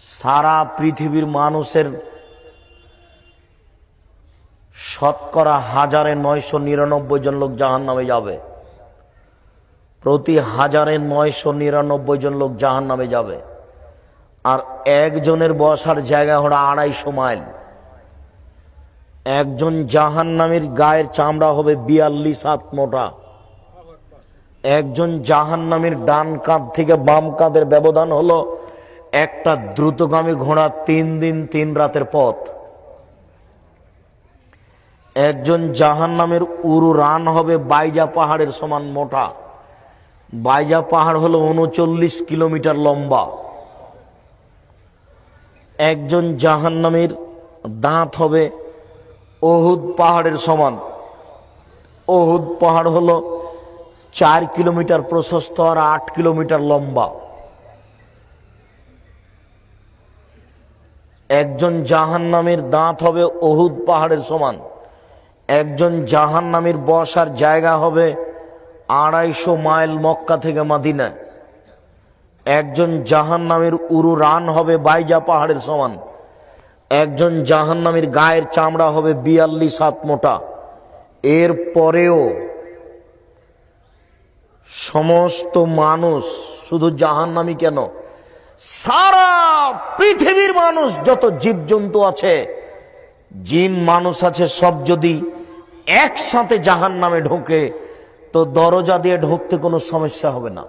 সারা পৃথিবীর মানুষের শতকরা হাজারে নয়শো নিরানব্বই জন লোক জাহান নামে যাবে। প্রতি হাজারে নয়শো নিরানব্বই জন লোক জাহান নামে যাবে। আর একজনের বসার জায়গা হলো আড়াইশো মাইল। একজন জাহান নামের গায়ের চামড়া হবে বিয়াল্লিশ হাত মোটা। একজন জাহান নামের ডান কাঁধ থেকে বাম কাঁধের ব্যবধান হলো একটা দ্রুতগামী ঘোড়া তিন দিন, তিন রাতের পথ। একজন জাহান নামের উরু রান হবে বাইজা পাহাড়ের সমান মোটা। বাইজা পাহাড় হলো উনচল্লিশ কিলোমিটার লম্বা। একজন জাহান নামের দাঁত হবে অহুদ পাহাড়ের সমান। অহুদ পাহাড় হলো চার কিলোমিটার প্রশস্ত আর আট কিলোমিটার লম্বা। একজন জাহান নামের দাঁত হবে অহুদ পাহাড়ের সমান। একজন জাহান নামের বসার জায়গা হবে আড়াইশো মাইল মক্কা থেকে মাদিনা একজন জাহান নামের উরু রান হবে বাইজা পাহাড়ের সমান। একজন জাহান নামের গায়ের চামড়া হবে বিয়াল্লিশ হাত মোটা। এর পরেও সমস্ত মানুষ শুধু জাহান জাহান্নামি কেন? সারা পৃথিবীর মানুষ যত জীবজন্তু আছে, জিন মানুষ আছে, সব যদি একসাথে জাহান নামে ঢোকে, তো দরজা দিয়ে ঢুকতে কোনো সমস্যা হবে না।